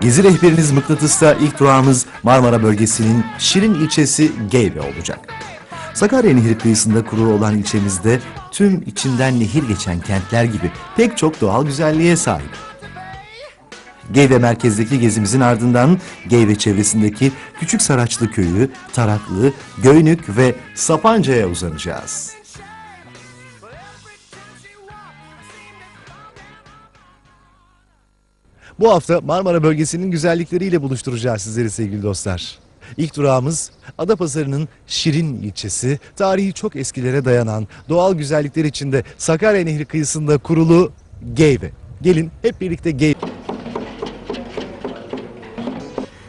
Gezi rehberiniz Mıknatıs'ta ilk durağımız Marmara bölgesinin Şirin ilçesi Geyve olacak. Sakarya Nehri kıyısında kurulu olan ilçemizde tüm içinden nehir geçen kentler gibi pek çok doğal güzelliğe sahip. Geyve merkezdeki gezimizin ardından Geyve çevresindeki Küçük Saraçlı Köyü, Taraklı, Göynük ve Sapanca'ya uzanacağız. Bu hafta Marmara bölgesinin güzellikleriyle buluşturacağız sizleri sevgili dostlar. İlk durağımız Adapazarı'nın Şirin ilçesi. Tarihi çok eskilere dayanan doğal güzellikler içinde Sakarya Nehri kıyısında kurulu Geyve. Gelin hep birlikte Geyve.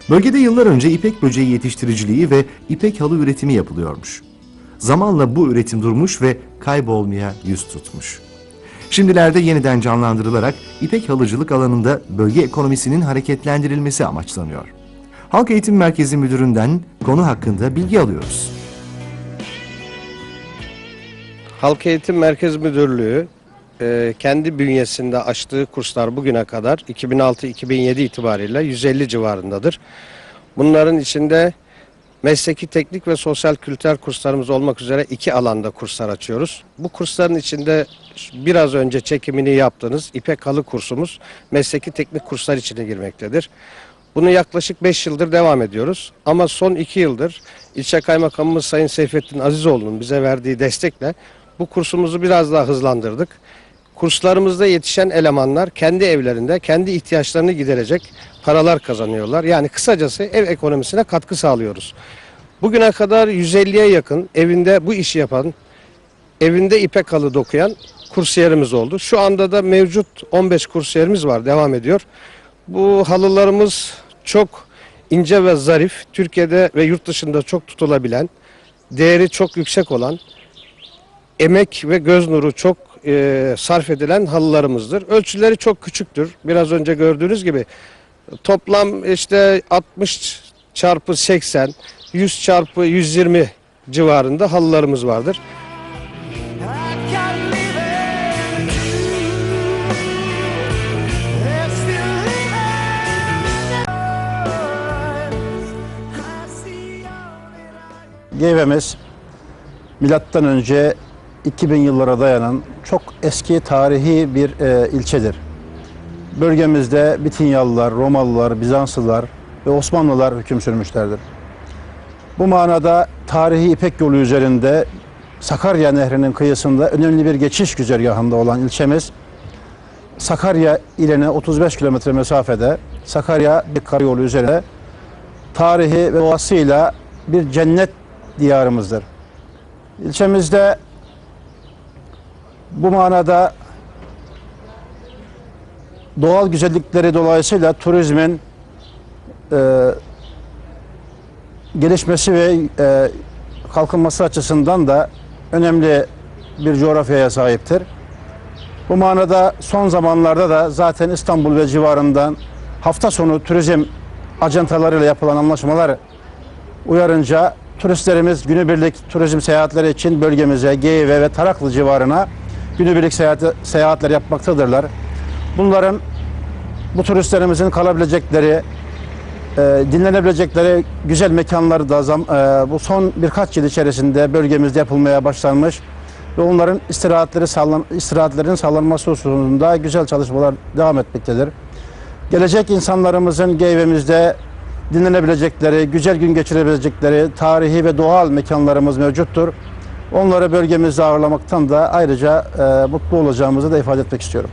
Bölgede yıllar önce ipek böceği yetiştiriciliği ve ipek halı üretimi yapılıyormuş. Zamanla bu üretim durmuş ve kaybolmaya yüz tutmuş. Şimdilerde yeniden canlandırılarak ipek halıcılık alanında bölge ekonomisinin hareketlendirilmesi amaçlanıyor. Halk Eğitim Merkezi Müdürü'nden konu hakkında bilgi alıyoruz. Halk Eğitim Merkez Müdürlüğü e, kendi bünyesinde açtığı kurslar bugüne kadar 2006-2007 itibariyle 150 civarındadır. Bunların içinde mesleki teknik ve sosyal kültürel kurslarımız olmak üzere iki alanda kurslar açıyoruz. Bu kursların içinde biraz önce çekimini yaptığınız İpek Halı kursumuz mesleki teknik kurslar içine girmektedir. Bunu yaklaşık 5 yıldır devam ediyoruz. Ama son 2 yıldır ilçe kaymakamımız Sayın Seyfettin Azizoğlu'nun bize verdiği destekle bu kursumuzu biraz daha hızlandırdık. Kurslarımızda yetişen elemanlar kendi evlerinde kendi ihtiyaçlarını giderecek paralar kazanıyorlar. Yani kısacası ev ekonomisine katkı sağlıyoruz. Bugüne kadar 150'ye yakın evinde bu işi yapan, evinde ipek halı dokuyan kursiyerimiz oldu. Şu anda da mevcut 15 kursiyerimiz var, devam ediyor. Bu halılarımız çok ince ve zarif, Türkiye'de ve yurt dışında çok tutulabilen, değeri çok yüksek olan, emek ve göz nuru çok e, sarf edilen halılarımızdır. Ölçüleri çok küçüktür. Biraz önce gördüğünüz gibi toplam işte 60 çarpı 80, 100 çarpı 120 civarında halılarımız vardır. Geyvemiz milattan önce 2000 yıllara dayanan çok eski tarihi bir e, ilçedir. Bölgemizde Bitinyalılar, Romalılar, Bizanslılar ve Osmanlılar hüküm sürmüşlerdir. Bu manada tarihi İpek yolu üzerinde Sakarya Nehri'nin kıyısında önemli bir geçiş güzergahında olan ilçemiz Sakarya iline 35 kilometre mesafede Sakarya bir karayolu üzerinde tarihi ve doğasıyla bir cennet diyarımızdır. İlçemizde bu manada doğal güzellikleri dolayısıyla turizmin e, gelişmesi ve e, kalkınması açısından da önemli bir coğrafyaya sahiptir. Bu manada son zamanlarda da zaten İstanbul ve civarından hafta sonu turizm ajantalarıyla yapılan anlaşmalar uyarınca turistlerimiz günübirlik turizm seyahatleri için bölgemize, Geyve ve Taraklı civarına günübirlik seyahat, seyahatler yapmaktadırlar. Bunların bu turistlerimizin kalabilecekleri, e, dinlenebilecekleri güzel mekanları da zam, e, bu son birkaç yıl içerisinde bölgemizde yapılmaya başlanmış ve onların istirahatleri sağlan, istirahatlerin sağlanması hususunda güzel çalışmalar devam etmektedir. Gelecek insanlarımızın Geyve'mizde dinlenebilecekleri, güzel gün geçirebilecekleri tarihi ve doğal mekanlarımız mevcuttur. Onları bölgemizde ağırlamaktan da ayrıca e, mutlu olacağımızı da ifade etmek istiyorum.